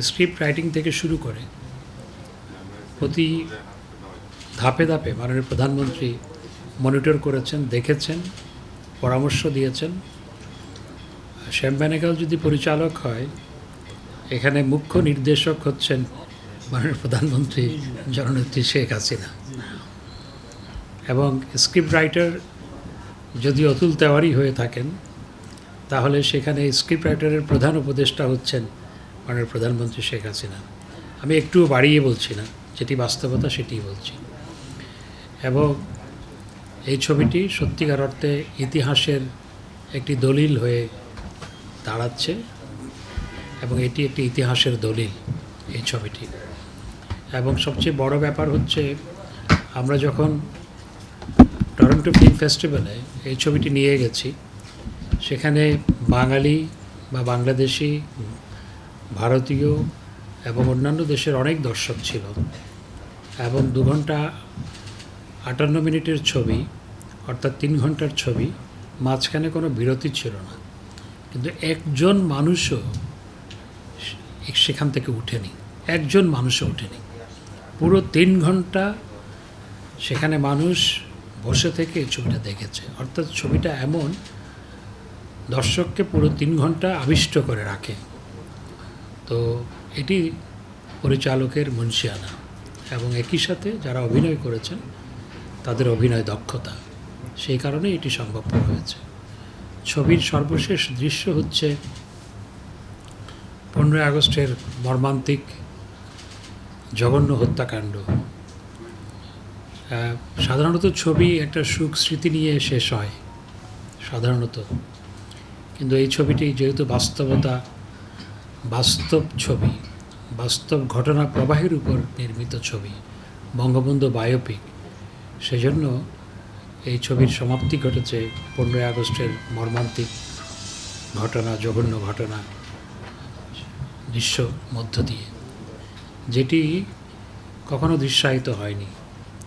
Script writing থেকে শুরু করে প্রতি ধাপে ধাপে মাননীয় প্রধানমন্ত্রী মনিটর করেছেন, দেখেছেন, পরামর্শ দিয়েছেন। শ্যাম বেনেগাল যদি পরিচালক হয়, এখানে মুখ্য নির্দেশক হচ্ছেন মাননীয় প্রধানমন্ত্রী জননেত্রী শেখ হাসিনা। এবং স্ক্রিপ্ট রাইটার যদি অতুল তেওয়ারি হয়ে থাকেন, তাহলে সেখানে স্ক্রিপ্ট রাইটারের প্রধান উপদেষ্টা হচ্ছেন মাননীয় প্রধানমন্ত্রী শেখ হাসিনা, আমি একটুও বাড়িয়ে বলছি না, যেটি বাস্তবতা সেটিই বলছি। এবং এই ছবিটি সত্যিকার অর্থে ইতিহাসের একটি দলিল হয়ে দাঁড়াচ্ছে এবং এটি একটি ইতিহাসের দলিল এই ছবিটি। এবং সবচেয়ে বড় ব্যাপার হচ্ছে, আমরা যখন টরন্টো ফিল্ম ফেস্টিভ্যালে এই ছবিটি নিয়ে গেছি, সেখানে বাঙালি বা বাংলাদেশি ভারতীয় এবং অন্যান্য দেশের অনেক দর্শক ছিল। এবং দু ঘণ্টা আটান্ন মিনিটের ছবি, অর্থাৎ তিন ঘণ্টার ছবি, মাঝখানে কোনো বিরতি ছিল না। কিন্তু একজন মানুষও সেখান থেকে উঠেনি। একজন মানুষও উঠেনি। পুরো তিন ঘণ্টা সেখানে মানুষ বসে থেকে এই ছবিটা দেখেছে। অর্থাৎ ছবিটা এমন, দর্শককে পুরো তিন ঘণ্টা আবিষ্ট করে রাখে। তো এটি পরিচালকের মুন্সিয়ানা এবং একই সাথে যারা অভিনয় করেছেন, তাদের অভিনয় দক্ষতা। সেই কারণে এটি সম্ভবপর হয়েছে। ছবির সর্বশেষ দৃশ্য হচ্ছে পনেরোই আগস্টের মর্মান্তিক জঘন্য হত্যাকাণ্ড। সাধারণত ছবি একটা সুখ স্মৃতি নিয়ে শেষ হয়, সাধারণত। কিন্তু এই ছবিটি যেহেতু বাস্তবতা বাস্তব ছবি, বাস্তব ঘটনা প্রবাহের উপর নির্মিত ছবি, বঙ্গবন্ধু বায়োপিক সেজন্য এই ছবির সমাপ্তি ঘটেছে পনেরোই আগস্টের মর্মান্তিক ঘটনা, জঘন্য ঘটনা, দৃশ্য মধ্য দিয়ে। যেটি কখনো দৃশ্যায়িত হয়নি,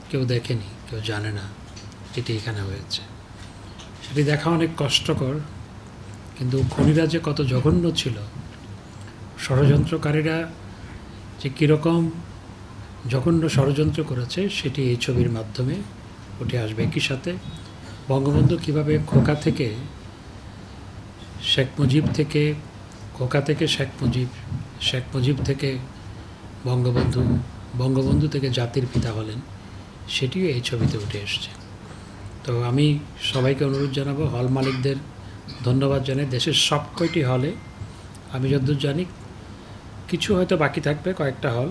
কেউ দেখেনি, কেউ জানে না এটি এখানে হয়েছে। সেটি দেখা অনেক কষ্টকর, কিন্তু খনিরা যে কত জঘন্য ছিল ষড়যন্ত্রকারীরা যে কীরকম জঘন্য ষড়যন্ত্র করেছে, সেটি এই ছবির মাধ্যমে উঠে আসবে একই সাথে। বঙ্গবন্ধু কীভাবে খোকা থেকে শেখ মুজিব থেকে, খোকা থেকে শেখ মুজিব শেখ মুজিব থেকে বঙ্গবন্ধু বঙ্গবন্ধু থেকে জাতির পিতা হলেন, সেটিও এই ছবিতে উঠে এসছে। তো আমি সবাইকে অনুরোধ জানাব, হল মালিকদের ধন্যবাদ জানাই। দেশের সব কয়টি হলে আমি যতদূর জানি কিছু হয়তো বাকি থাকবে, কয়েকটা হল।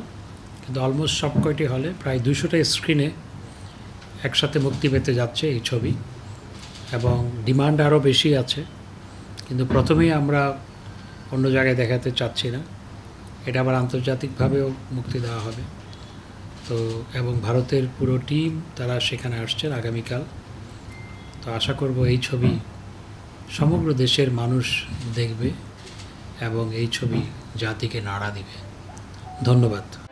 কিন্তু অলমোস্ট সব কয়টি হলে প্রায় দুশোটা স্ক্রিনে একসাথে মুক্তি পেতে যাচ্ছে এই ছবি। এবং ডিমান্ড আরও বেশি আছে। কিন্তু প্রথমেই আমরা অন্য জায়গায় দেখাতে চাচ্ছি না। এটা আবার আন্তর্জাতিকভাবেও মুক্তি দেওয়া হবে। তো, এবং ভারতের পুরো টিম তারা সেখানে আসছেন আগামীকাল। তো আশা করব এই ছবি সমগ্র দেশের মানুষ দেখবে এবং এই ছবি জাতিকে নাড়া দিবে। ধন্যবাদ।